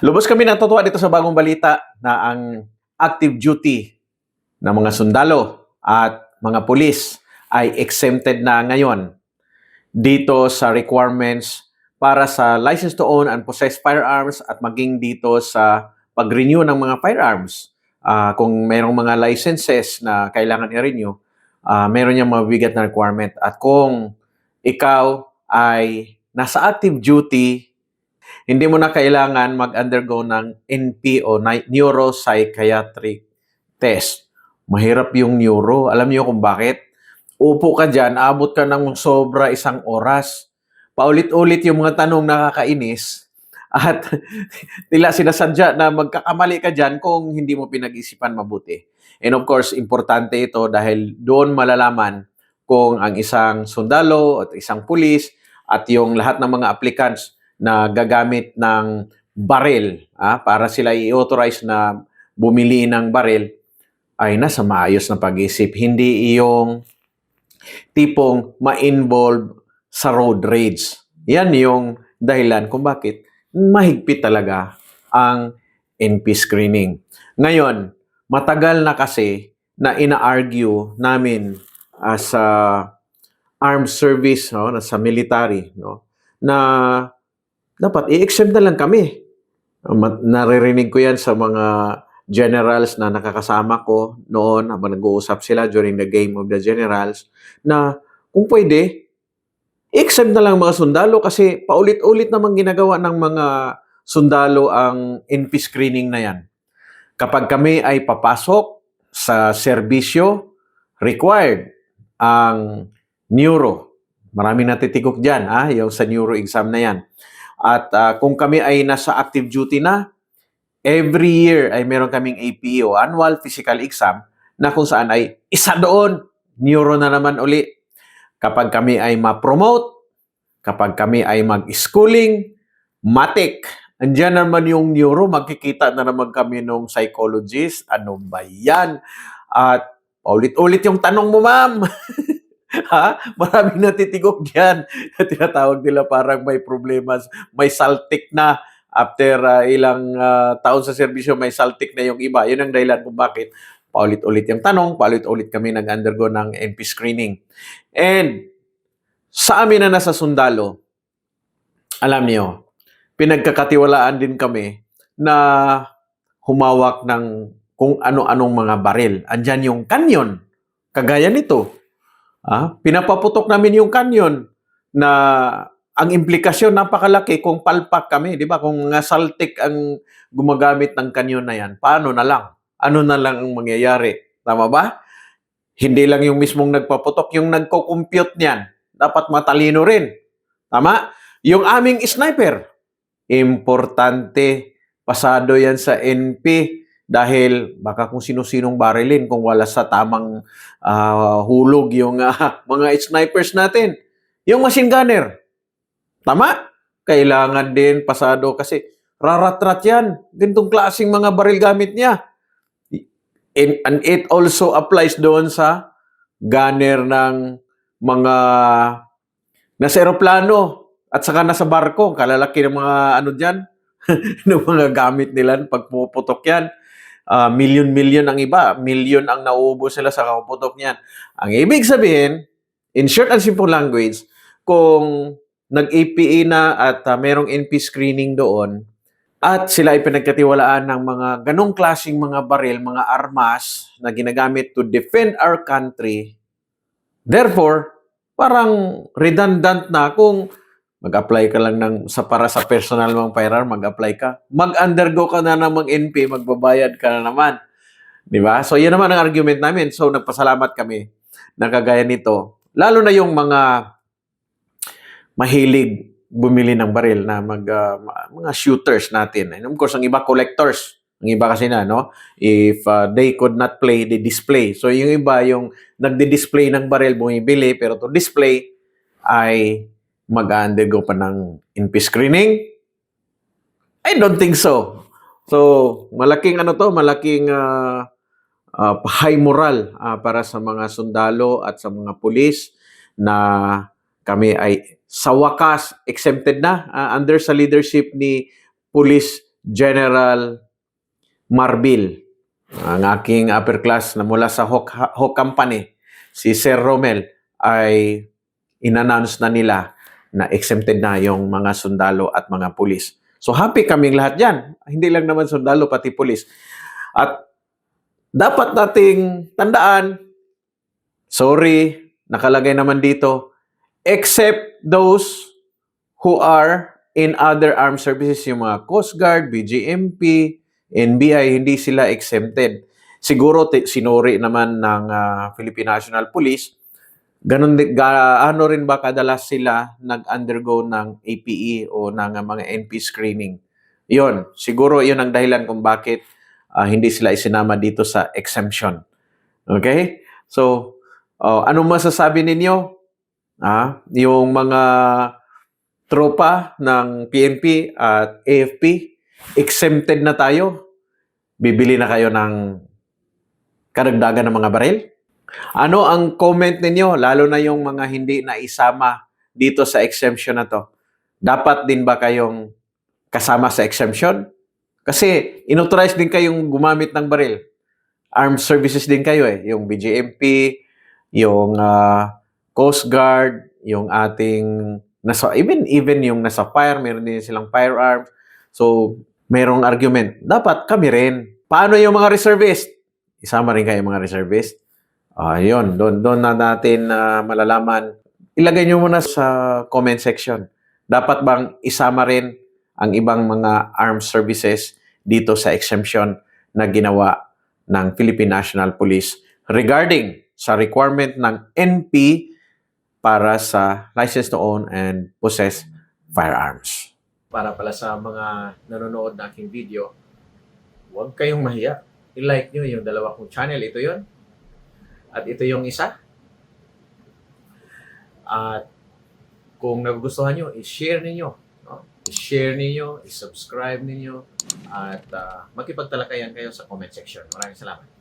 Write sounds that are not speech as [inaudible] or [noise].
Lubos kami natutuwa dito sa bagong balita na ang active duty ng mga sundalo at mga pulis ay exempted na ngayon dito sa requirements para sa license to own and possess firearms at maging dito sa pag-renew ng mga firearms. Ah, kung mayroong mga licenses na kailangan i-renew, ah, meron niyang mabigat na requirement. At kung ikaw ay nasa active duty, hindi mo na kailangan mag-undergo ng NP o ni- neuropsychiatric test. Mahirap yung neuro. Alam niyo kung bakit? Upo ka dyan, abot ka ng sobra isang oras. Paulit-ulit yung mga tanong nakakainis at [laughs] tila sinasadya na magkakamali ka dyan kung hindi mo pinag-isipan mabuti. And of course, importante ito dahil doon malalaman kung ang isang sundalo at isang pulis at yung lahat ng mga applicants na gagamit ng baril ah, para sila i-authorize na bumili ng baril ay nasa maayos na pag-isip. Hindi yung tipong ma-involve sa road rage. Yan yung dahilan kung bakit mahigpit talaga ang NP screening. Ngayon, matagal na kasi na ina-argue namin as a armed service, no, na sa military, no, na dapat i-exempt na lang kami. Naririnig ko yan sa mga generals na nakakasama ko noon habang nag-uusap sila during the game of the generals na kung pwede, i-exempt na lang mga sundalo kasi paulit-ulit namang ginagawa ng mga sundalo ang NP screening na yan. Kapag kami ay papasok sa serbisyo, required ang neuro. Marami natitikok dyan, ah, yung sa neuro exam na yan. At ah, kung kami ay nasa active duty na, every year ay meron kaming APO, annual physical exam, na kung saan ay isa doon, neuro na naman uli. Kapag kami ay ma-promote, kapag kami ay mag-schooling, matik, andyan naman yung neuro, magkikita na naman kami nung psychologist, ano ba yan? At paulit-ulit yung tanong mo, ma'am. [laughs] ha? Maraming natitigok dyan. [laughs] Tinatawag nila parang may problema, may saltik na after uh, ilang uh, taon sa serbisyo, may saltik na yung iba. Yun ang dahilan kung bakit paulit-ulit yung tanong, paulit-ulit kami nag-undergo ng NP screening. And sa amin na nasa sundalo, alam niyo, pinagkakatiwalaan din kami na humawak ng kung ano-anong mga baril. Andyan yung kanyon, kagaya nito. Ah, pinapaputok namin yung kanyon na ang implikasyon napakalaki kung palpak kami, di ba? Kung nga saltik ang gumagamit ng kanyon na yan, paano na lang? Ano na lang ang mangyayari? Tama ba? Hindi lang yung mismong nagpaputok, yung nagko-compute niyan, dapat matalino rin. Tama? Yung aming sniper, importante, pasado yan sa NP dahil baka kung sino-sinong barilin kung wala sa tamang ah, hulog yung ah, [laughs] mga snipers natin. Yung machine gunner, tama? Kailangan din pasado kasi rarat-rat yan. Ganitong klaseng mga baril gamit niya. And, and it also applies doon sa gunner ng mga nasa eroplano at saka nasa barko. Kalalaki ng mga ano dyan, [laughs] ng mga gamit nila pag puputok yan. Ah, million-million ang iba. Million ang nauubos sila sa kaputok niyan. Ang ibig sabihin, in short and simple language, kung nag-APA na at ah, merong NP screening doon, at sila ay pinagkatiwalaan ng mga ganong klaseng mga baril, mga armas na ginagamit to defend our country. Therefore, parang redundant na kung mag-apply ka lang ng sa para sa personal mong firearm, mag-apply ka. Mag-undergo ka na ng NP, magbabayad ka na naman. 'Di ba? So, 'yun naman ang argument namin. So, nagpasalamat kami na kagaya nito. Lalo na yung mga mahilig bumili ng baril na mag ma- mga shooters natin. And of course, ang iba collectors. Ang iba kasi na, no? If ah, they could not play, they display. So, yung iba, yung nagdi-display ng baril, bumibili, pero to display ay mag-undergo pa ng NP screening? I don't think so. So, malaking ano to, malaking ah, ah, high moral ah, para sa mga sundalo at sa mga pulis na kami ay sa wakas exempted na ah, under sa leadership ni Police General Marbil, ang aking upper class na mula sa Hawk, Hawk Company, si Sir Romel, ay inannounce na nila na exempted na yung mga sundalo at mga pulis. So happy kaming lahat dyan. Hindi lang naman sundalo, pati pulis. At dapat nating tandaan, sorry, nakalagay naman dito, except those who are in other armed services, yung mga Coast Guard, BGMP, NBI, hindi sila exempted. Siguro sinuri naman ng ah, Philippine National Police, ganun din, ga, ano rin ba kadalas sila nag-undergo ng APE o ng mga NP screening. Yon, siguro yun ang dahilan kung bakit ah, hindi sila isinama dito sa exemption. Okay? So, oh, anong masasabi ninyo? Ah, yung mga tropa ng PNP at AFP, exempted na tayo. Bibili na kayo ng karagdagan ng mga baril? Ano ang comment ninyo, lalo na yung mga hindi na isama dito sa exemption na to? Dapat din ba kayong kasama sa exemption? Kasi inauthorize din kayong gumamit ng baril. Armed services din kayo eh. Yung BGMP, yung ah, Coast Guard, yung ating nasa even even yung nasa fire, meron din silang firearms. So, merong argument. Dapat kami rin. Paano yung mga reservist? Isama rin kayo mga reservist. Ah, yun. Doon, doon na natin na malalaman. Ilagay nyo muna sa comment section. Dapat bang isama rin ang ibang mga armed services dito sa exemption na ginawa ng Philippine National Police regarding sa requirement ng NP para sa license to own and possess firearms. Para pala sa mga nanonood na aking video, huwag kayong mahiya. I-like nyo yung dalawa kong channel. Ito yon At ito yung isa. At kung nagugustuhan nyo, i-share ninyo. No? I-share ninyo, i-subscribe ninyo, at uh, makipagtalakayan kayo sa comment section. Maraming salamat.